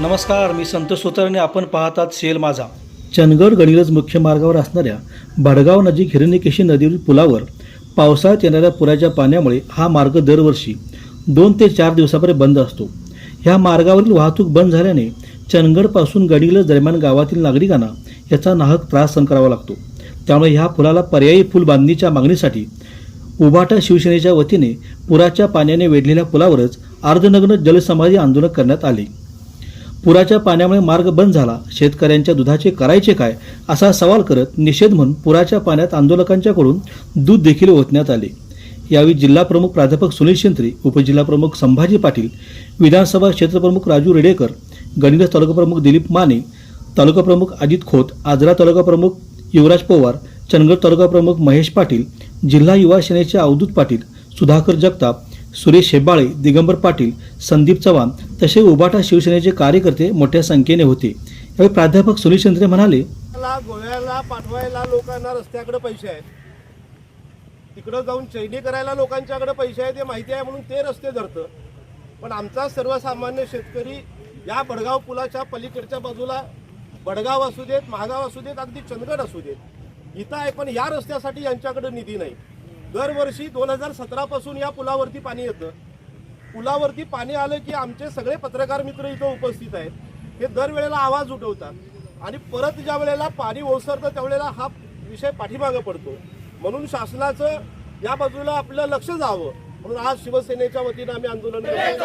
नमस्कार मी संतोष सोतर आपण पाहतात सेल माझा. चंदगड गडिंग्लज मुख्य मार्गावर असणाऱ्या भडगाव नजीक हिरण्यकेशी नदीवरील पुलावर पावसाळ्यात येणाऱ्या पुराच्या पाण्यामुळे हा मार्ग दरवर्षी दोन ते चार दिवसापर्यंत बंद असतो. ह्या मार्गावरील वाहतूक बंद झाल्याने चंदगडपासून गडिंग्लज दरम्यान गावातील नागरिकांना याचा नाहक त्रास सहन करावा लागतो. त्यामुळे ह्या पुलाला पर्यायी पूल बांधणीच्या मागणीसाठी उभाटा शिवसेनेच्या वतीने पुराच्या पाण्याने वेढलेल्या पुलावरच अर्धनग्न जलसमाधी आंदोलन करण्यात आले. पुराच्या पाण्यामुळे मार्ग बंद झाला. शेतकऱ्यांच्या दुधाचे करायचे काय? असा सवाल करत निषेध म्हणून पुराच्या पाण्यात आंदोलकांच्याकडून दूध देखील ओतण्यात आले. यावेळी जिल्हा प्रमुख प्राध्यापक सुनील शेंत्री उपजिल्हाप्रमुख संभाजी पाटील विधानसभा क्षेत्रप्रमुख राजू रेडेकर गणिरस तालुकाप्रमुख दिलीप माने तालुकाप्रमुख अजित खोत आजरा तालुका प्रमुख युवराज पवार चंदगड तालुकाप्रमुख महेश पाटील जिल्हा युवा सेनेचे अवधूत पाटील सुधाकर जगताप सुरेश हेब्बाळे दिगंबर पाटील संदीप चव्हाण तसे उबाटा शिवसेनेचे कार्यकर्ते मोठ्या संख्येने होते. यावेळी प्राध्यापक सुनील चंद्रे म्हणाले गोव्याला पाठवायला लोकांना रस्त्याकडे पैसे आहेत. तिकडं जाऊन चैनी करायला लोकांच्याकडे पैसे आहेत हे माहिती आहे म्हणून ते रस्ते धरतं. पण आमचा सर्वसामान्य शेतकरी या बडगाव पुलाच्या पलीकडच्या बाजूला बडगाव असू देत महागाव असू देत अगदी चंदगड असू देत इथं आहे पण या रस्त्यासाठी यांच्याकडे निधी नाही. दरवर्षी दोन हजार सतरापासून या पुलावरती पाणी येतं. पुलावरती पाणी आलं की आमचे सगळे पत्रकार मित्र इथं उपस्थित आहेत. हे दरवेळेला आवाज उठवतात. आणि परत ज्या वेळेला पाणी ओसरतं त्यावेळेला हा विषय पाठीमागं पडतो. म्हणून शासनाचं या बाजूला आपलं लक्ष जावं. म्हणून आज शिवसेनेच्या वतीनं आम्ही आंदोलन करतो